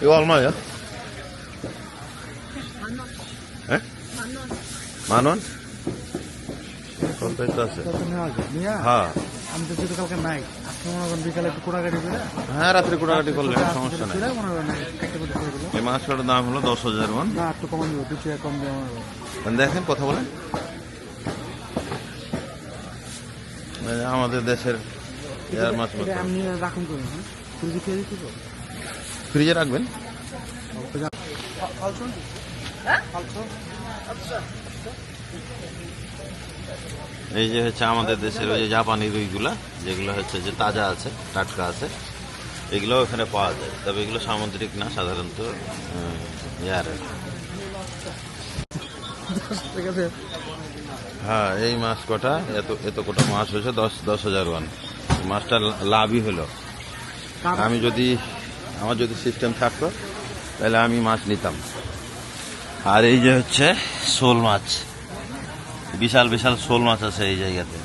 이거 얼마야? 에? 만 원? কত আছে কত নেওয়া যায় নিয়ে হ্যাঁ আমি তো যেহেতু কালকে নাই আজকে মনে করেন বিকালে একটু কোড়াগাড়ি করে হ্যাঁ রাত্রে কোটাকাটি করলে সমস্যা নাই ছিল মনে করেন একটা করে করে দিলো এই মাছটার দাম হলো দশ হাজার মন না একটু কমে দিব দু টাকা কম দিয়ে মনে করেন দেখেন কথা বলেন এই আমাদের দেশের এয়ার মাছ এটা আপনি রাখুন করুন হ্যাঁ ফ্রিজে রাখবেন? এই যে হচ্ছে আমাদের দেশের ওই যে জাপানি রুইগুলা যেগুলো হচ্ছে যে তাজা আছে, টাটকা আছে এগুলো এখানে পাওয়া যায়। তবে এগুলো সামুদ্রিক না, সাধারণত ইয়ারের ঠিক হ্যাঁ এই মাছ কটা, এত এত কটা মাছ হয়েছে, দশ দশ হাজার ওয়ান। মাছটা লাভই হলো। আমি যদি আমার যদি সিস্টেম থাকতো, তাহলে আমি মাছ নিতাম। আর এই যে হচ্ছে শোল মাছ। বিশাল বিশাল শোল মাছ আছে এই জায়গাতে।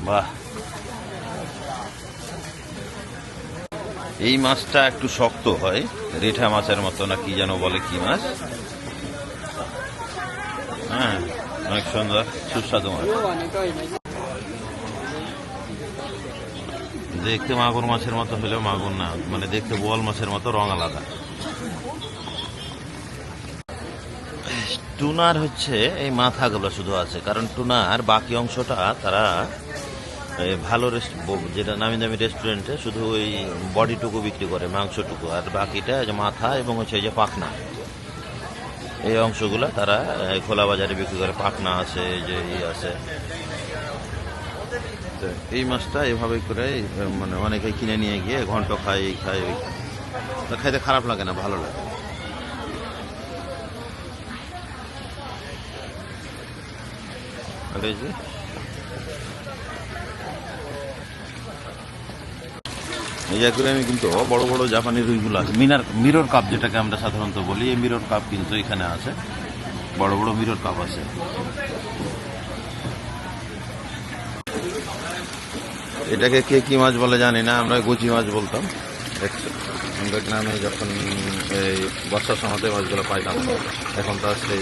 বাহ। এই মাছটা একটু শক্ত হয়, রেঠা মাছের মতো না কি যেন বলে কি মাছ। হ্যাঁ অনেক সুন্দর, সুস্বাদু মাছ। দেখতে মাগুর মাছের মতো হলেও মাগুর না। মানে দেখতে বোয়াল মাছের মতো রং আলাদা। টুনার হচ্ছে এই মাথাগুলো শুধু আছে, কারণ টুনার বাকি অংশটা তারা ভালো যেটা নামি দামি রেস্টুরেন্টে শুধু ওই বডিটুকু বিক্রি করে, মাংসটুকু। আর বাকিটা যে মাথা এবং হচ্ছে এই যে পাখনা। এই অংশগুলো তারা খোলা বাজারে বিক্রি করে। পাখনা আছে যে ই আছে। এই মাছটা এভাবে করে মানে অনেকে কিনে নিয়ে গিয়ে ঘন্ট খায়, এই খায়। খাইতে খারাপ লাগে না, ভালো লাগে। এই কিন্তু বড় বড় জাপানি রুইগুলো আছে। মিনার, মিরর কাপ যেটাকে আমরা সাধারণত বলি, এই মিরর কাপ কিন্তু এখানে আছে। বড় বড় মিরর কাপ আছে। এটাকে কে কি মাছ বলে জানি না, আমরা গুচি মাছ বলতাম। গ্রামে যখন এই বর্ষার সময়তে মাছগুলো পাইতাম এখন তো সেই